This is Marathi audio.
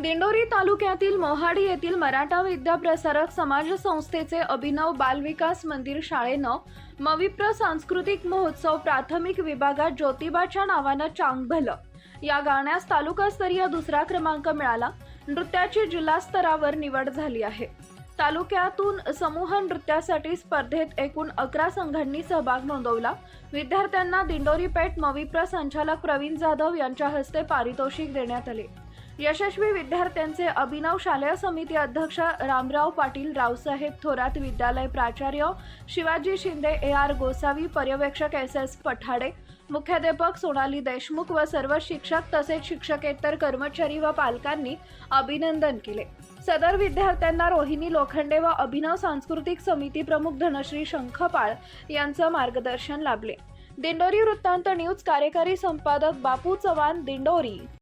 दिंडोरी तालुक्यातील मोहाडी येथील मराठा विद्याप्रसारक समाज संस्थेचे अभिनव बालविकास मंदिर शाळेनं मविप्र सांस्कृतिक महोत्सव प्राथमिक विभागात ज्योतिबाच्या नावानं चांगभलं. या गाण्यास तालुकास्तरीय दुसरा क्रमांक मिळाला. नृत्याची जिल्हास्तरावर निवड झाली आहे. तालुक्यातून समूह नृत्यासाठी स्पर्धेत एकूण अकरा संघांनी सहभाग नोंदवला. विद्यार्थ्यांना दिंडोरी पेठ मविप्र संचालक प्रवीण जाधव यांच्या हस्ते पारितोषिक देण्यात आले. यशस्वी विद्यार्थ्यांचे अभिनव शालेय समिती अध्यक्ष रामराव पाटील रावसाहेब थोरात विद्यालय प्राचार्य शिवाजी शिंदे ए आर गोसावी पर्यवेक्षक एस एस पठाडे मुख्याध्यापक सोनाली देशमुख व सर्व शिक्षक तसेच शिक्षकेतर कर्मचारी व पालकांनी अभिनंदन केले. सदर विद्यार्थ्यांना रोहिणी लोखंडे व अभिनव सांस्कृतिक समिती प्रमुख धनश्री शंखपाळ यांचं मार्गदर्शन लाभले. दिंडोरी वृत्तांत न्यूज कार्यकारी संपादक बापू चव्हाण दिंडोरी.